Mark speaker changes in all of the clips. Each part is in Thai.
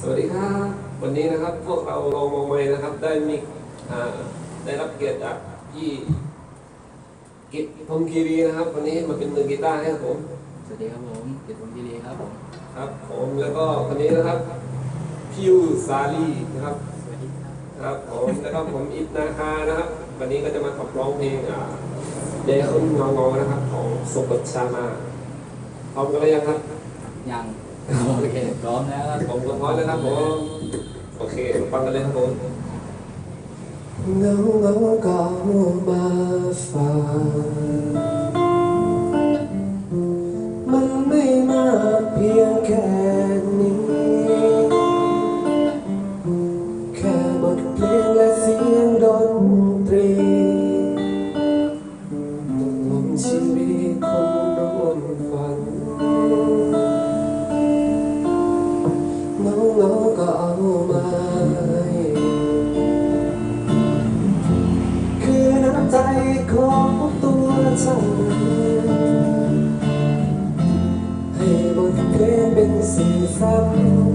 Speaker 1: สวัสดีครับ วันนี้นะครับพวกเราลองมองใหม่นะครับ ได้มีอ่าได้รับเกียรติจากพี่กิตพรหมคีรีนะครับ วันนี้มาเป็นมือกีตาร์ให้ครับผม
Speaker 2: สวัสดีครับผมกิตผมดีครับผม
Speaker 1: ครับผมแล้วก็คนนี้นะครับพิวซาลีนะครับ
Speaker 2: สวัสดีครับ
Speaker 1: ครับผมแล้วก็ผมอิทนาคานะครับ วันนี้ก็จะมาขับร้องเพลงอ่าเดคุณเงาเงาๆนะครับ ของสุกชามาพร้อมกันหรือยังครับ
Speaker 2: ยัง โอเคพร้อมแล้วครับ
Speaker 1: ผมพร้อมแล้วครับผมโอเคฟังกันเลยครับผมเงาเงาๆก็มาฟัง ของตัวฉันให้บทเพลงเป็นสิ่งสำ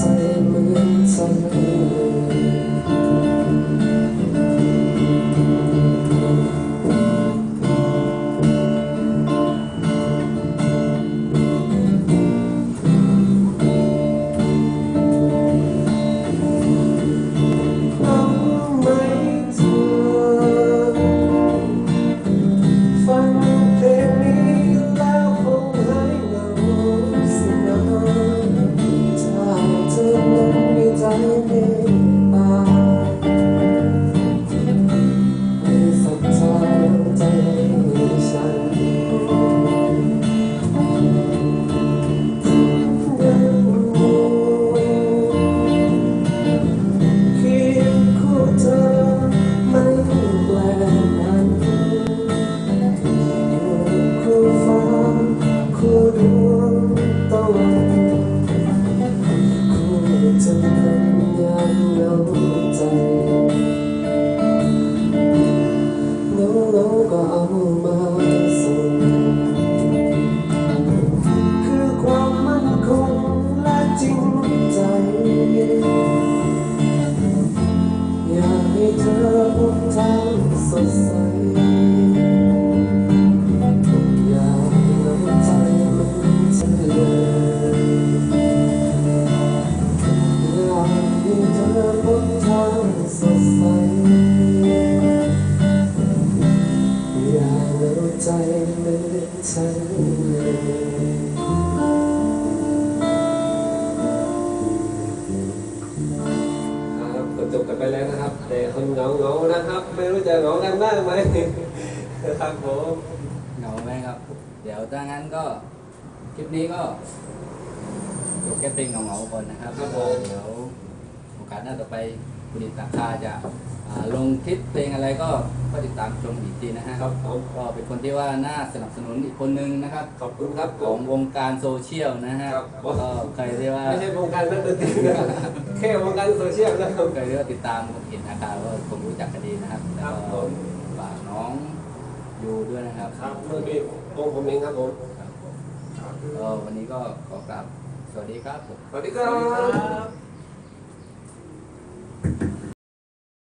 Speaker 1: ากรู้ ใจเหมือนฉันครับก็จบกันไปแล้วนะครับแต่คนเหงาเงาๆนะครับ ไม่รู้จะเหงากันบ้างไหมนะครับผม
Speaker 2: เหงาไหมครับ เดี๋ยวถ้างั้นก็คลิปนี้ก็จบแค่เพลงเหงาๆก่อนนะครับ
Speaker 1: ครับผม
Speaker 2: เดี๋ยวโอกาสหน้าต่อไป คุณดิตาคาจะอ่าลงคลิปเพลงอะไรก็ก็ติดตามชมอีกทีนะฮะ
Speaker 1: ครับผม
Speaker 2: ก็เป็นคนที่ว่าน่าสนับสนุนอีกคนนึงนะครับ
Speaker 1: ขอบคุณครับผ
Speaker 2: ของ
Speaker 1: ม
Speaker 2: วงการโซเชียลนะฮะ
Speaker 1: ครับ
Speaker 2: ก็ใครที่ว่า
Speaker 1: ไม่ใช่วงการนักดนตรีนะครับแค่วงการโซเชียลนะครับ
Speaker 2: ใครที่ว่าติดตามคนเห็นอาการก็คงรู้จักกันดีนะครับ
Speaker 1: ครั
Speaker 2: แล้ว
Speaker 1: บผ
Speaker 2: ก็
Speaker 1: ม
Speaker 2: ฝากน้องยูด้วยนะครับ
Speaker 1: ครับเมื่อกี้วงผมเองครับผม
Speaker 2: ครับผมก็วันนี้ก็ขอกราบสสวัสดีครับผม
Speaker 1: สวัสดีครั
Speaker 3: สวัสดีครับบ